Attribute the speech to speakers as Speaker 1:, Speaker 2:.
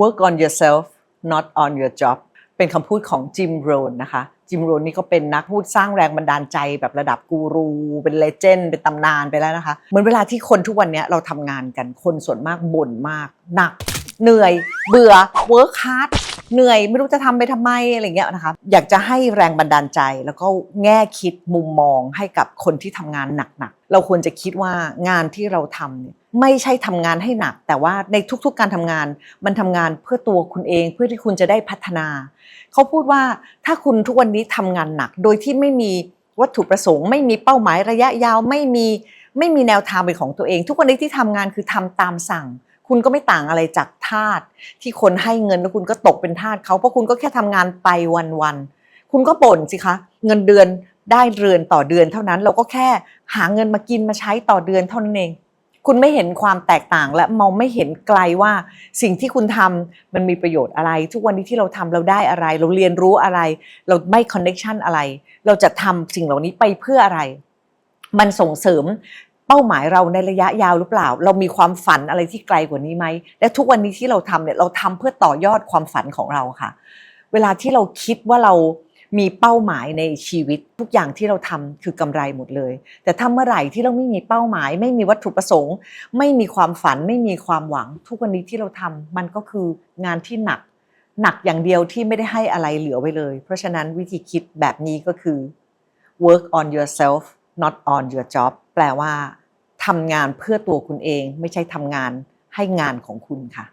Speaker 1: work on yourself not on your job เป็นคำพูดของจิมโรนนะคะจิมโรนนี่ก็เป็นนักพูดสร้างแรงบันดาลใจแบบระดับกูรู เป็นเลเจนด์เป็นตำนานไปแล้วนะคะ เหมือนเวลาที่คนทุกวันนี้เราทำงานกันคนส่วนมากบ่นมาก หนัก เหนื่อย เบื่อ work hard เหนื่อยไม่รู้จะทำไปทำไมอะไรเงี้ยนะคะอยากจะให้แรงบันดาลใจ แล้วก็แง่คิดมุมมองให้กับคนที่ทำงานหนักๆเราควรจะคิดว่างานที่เราทำเนี่ย ไม่ใช่ทำงานให้หนัก แต่ว่าในทุกๆการทำงาน มันทำงานเพื่อตัวคุณเองเพื่อที่คุณจะได้พัฒนา เขาพูดว่าถ้าคุณทุกวันนี้ทำงานหนัก โดยที่ไม่มีวัตถุประสงค์ ไม่มีเป้าหมายระยะยาวไม่มีไม่มีแนวทางเป็นของตัวเอง ทุกวันนี้ที่ทำงานคือทำตามสั่ง คุณก็ไม่ต่างอะไรจากทาสที่คนให้เงินแล้วคุณก็ตกเป็นทาสเขาเพราะคุณก็แค่ทำงานไปวันๆคุณก็บ่นสิคะ เงินเดือนได้เรือนต่อเดือนเท่านั้นเราก็แค่หาเงินมากินมาใช้ต่อเดือนเท่านั้นเอง คุณไม่เห็นความแตกต่างและมองไม่เห็นไกลว่าสิ่งที่คุณทำมันมีประโยชน์อะไร ทุกวันนี้ที่เราทำเราได้อะไร เราเรียนรู้อะไร เราไม่คอนเน็ชันอะไร เราจะทำสิ่งเหล่านี้ไปเพื่ออะไร มันส่งเสริมเป้าหมายเราในระยะยาวหรือเปล่า เรามีความฝันอะไรที่ไกลกว่านี้ไหม และทุกวันนี้ที่เราทำเนี่ยเราทำเพื่อต่อยอดความฝันของเราค่ะ เวลาที่เราคิดว่าเรา มีเป้าหมายในชีวิตทุกอย่างที่เราทำคือกำไรหมดเลย แต่ถ้าเมื่อไหร่ที่เราไม่มีเป้าหมาย ไม่มีวัตถุประสงค์ ไม่มีความฝันไม่มีความหวัง ทุกวันนี้ที่เราทำมันก็คืองานที่หนัก หนักอย่างเดียวที่ไม่ได้ให้อะไรเหลือไว้เลย เพราะฉะนั้นวิธีคิดแบบนี้ก็คือ work on yourself not on your job แปลว่าทำงานเพื่อตัวคุณเอง ไม่ใช่ทำงานให้งานของคุณค่ะ